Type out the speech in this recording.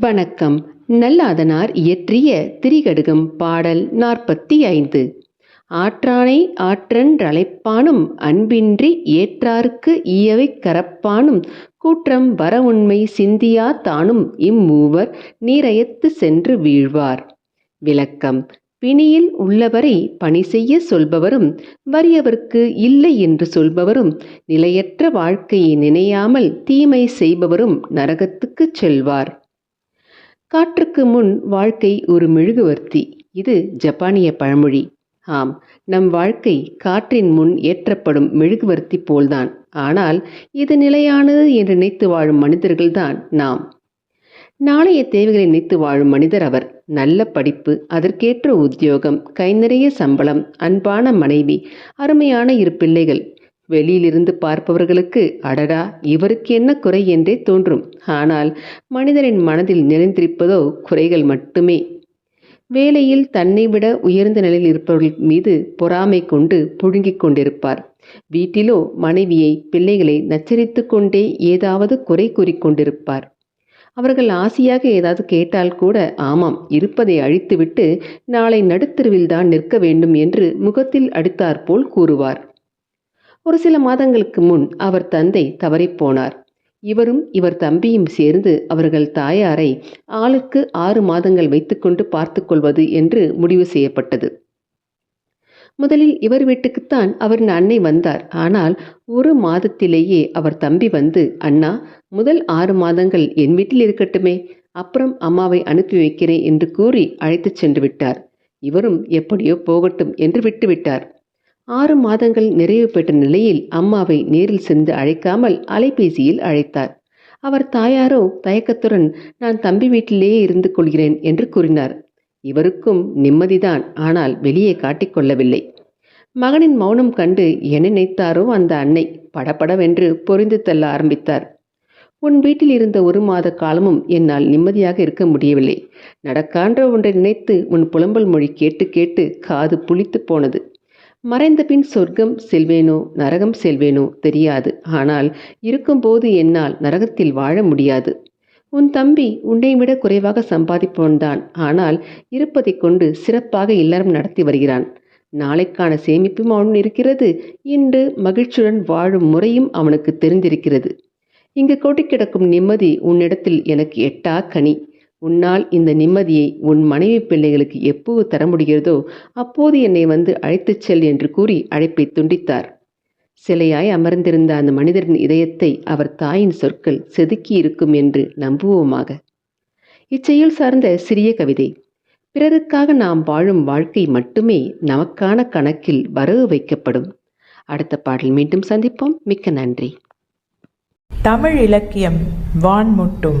வணக்கம். நல்லாதனார் இயற்றிய திரிகடுகம் பாடல் நாற்பத்தி ஐந்து ஆற்றானை ஆற்றன்றழைப்பானும் அன்பின்றி ஏற்றார்க்கு ஈயவை கரப்பானும் கூற்றம் வரவுண்மை சிந்தியா தானும் இம்மூவர் நீரயத்து சென்று வீழ்வார். விளக்கம். பிணியில் உள்ளவரை பணி செய்ய சொல்பவரும் வறியவர்க்கு இல்லை என்று சொல்பவரும் நிலையற்ற வாழ்க்கையை நினையாமல் தீமை செய்பவரும் நரகத்துக்குச் செல்வார். காற்றுக்கு முன் வாழ்க்கை ஒரு மெழுகுவர்த்தி. இது ஜப்பானிய பழமொழி. ஆம் நம் வாழ்க்கை காற்றின் முன் ஏற்றப்படும் மெழுகுவர்த்தி போல்தான். ஆனால் இது நிலையானது என்று நினைத்து வாழும் மனிதர்கள்தான் நாம். நாளைய தேவைகளை நினைத்து வாழும் மனிதர் அவர். நல்ல படிப்பு அதற்கேற்ற உத்தியோகம் கை நிறைய சம்பளம் அன்பான மனைவி அருமையான இரு பிள்ளைகள். வெளியிலிருந்து பார்ப்பவர்களுக்கு அடடா இவருக்கு என்ன குறை என்றே தோன்றும். ஆனால் மனிதனின் மனதில் நிறைந்திருப்பதோ குறைகள் மட்டுமே. வேலையில் தன்னை விட உயர்ந்த நிலையில் இருப்பவர்கள் மீது பொறாமை கொண்டு புழுங்கிக் கொண்டிருப்பார். வீட்டிலோ மனைவியை பிள்ளைகளை நச்சரித்து கொண்டே ஏதாவது குறை கூறிக்கொண்டிருப்பார் அவர்கள் ஆசையாக ஏதாவது கேட்டால் கூட ஆமாம் இருப்பதை அழித்துவிட்டு நாளை நடுத்தருவில் தான் நிற்க வேண்டும் என்று முகத்தில் அடித்தாற்போல் கூறுவார். ஒரு சில மாதங்களுக்கு முன் அவர் தந்தை தவறிப்போனார். இவரும் இவர் தம்பியும் சேர்ந்து அவர்கள் தாயாரை ஆளுக்கு ஆறு மாதங்கள் வைத்துக்கொண்டு பார்த்து கொள்வது என்று முடிவு செய்யப்பட்டது. முதலில் இவர் வீட்டுக்குத்தான் அவரின் அன்னை வந்தார். ஆனால் ஒரு மாதத்திலேயே அவர் தம்பி வந்து அண்ணா முதல் ஆறு மாதங்கள் என் வீட்டில் இருக்கட்டுமே அப்புறம் அம்மாவை அனுப்பி வைக்கிறேன் என்று கூறி அழைத்துச் சென்று விட்டார். இவரும் எப்படியோ போகட்டும் என்று விட்டுவிட்டார். ஆறு மாதங்கள் நிறைவு பெற்ற நிலையில் அம்மாவை நேரில் சென்று அழைக்காமல் அலைபேசியில் அழைத்தார். அவர் தாயாரோ தயக்கத்துடன் நான் தம்பி வீட்டிலேயே இருந்து கொள்கிறேன் என்று கூறினார். இவருக்கும் நிம்மதிதான் ஆனால் வெளியே காட்டிக்கொள்ளவில்லை மகனின் மௌனம் கண்டு என்ன நினைத்தாரோ அந்த அன்னை? படபடவென்று பொறிந்து தள்ள ஆரம்பித்தார். உன் வீட்டில் இருந்த ஒரு மாத காலமும் என்னால் நிம்மதியாக இருக்க முடியவில்லை. நடக்கான்ற ஒன்றை நினைத்து உன் புலம்பல் மொழி கேட்டு கேட்டு காது புளித்து போனது. மறைந்த பின் சொர்க்கம் செல்வேனோ நரகம் செல்வேனோ தெரியாது. ஆனால் இருக்கும்போது என்னால் நரகத்தில் வாழ முடியாது. உன் தம்பி உன்னை விட குறைவாக சம்பாதிப்பவன்தான். ஆனால் இருப்பதை கொண்டு சிறப்பாக இல்லறம் நடத்தி வருகிறான். நாளைக்கான சேமிப்பும் அவன் இருக்கிறது. இன்று மகிழ்ச்சியுடன் வாழும் முறையும் அவனுக்கு தெரிந்திருக்கிறது. இங்கு கொட்டி கிடக்கும் நிம்மதி உன்னிடத்தில் எனக்கு எட்டா கனி. உன்னால் இந்த நிம்மதியை உன் மனைவி பிள்ளைகளுக்கு எப்போது தர முடிகிறதோ அப்போது என்னை வந்து அழைத்துச் செல் என்று கூறி அழைப்பை துண்டித்தார். சிலையாய் அமர்ந்திருந்த அந்த மனிதரின் இதயத்தை அவர் தாயின் சொற்கள் செதுக்கி இருக்கும் என்று நம்புவோமாக. இச்செயல் சார்ந்த சிறிய கவிதை. பிறருக்காக நாம் வாழும் வாழ்க்கை மட்டுமே நமக்கான கணக்கில் வரவு வைக்கப்படும். அடுத்த பாடல் மீண்டும் சந்திப்போம். மிக்க நன்றி. தமிழ் இலக்கியம் வான்முட்டும்.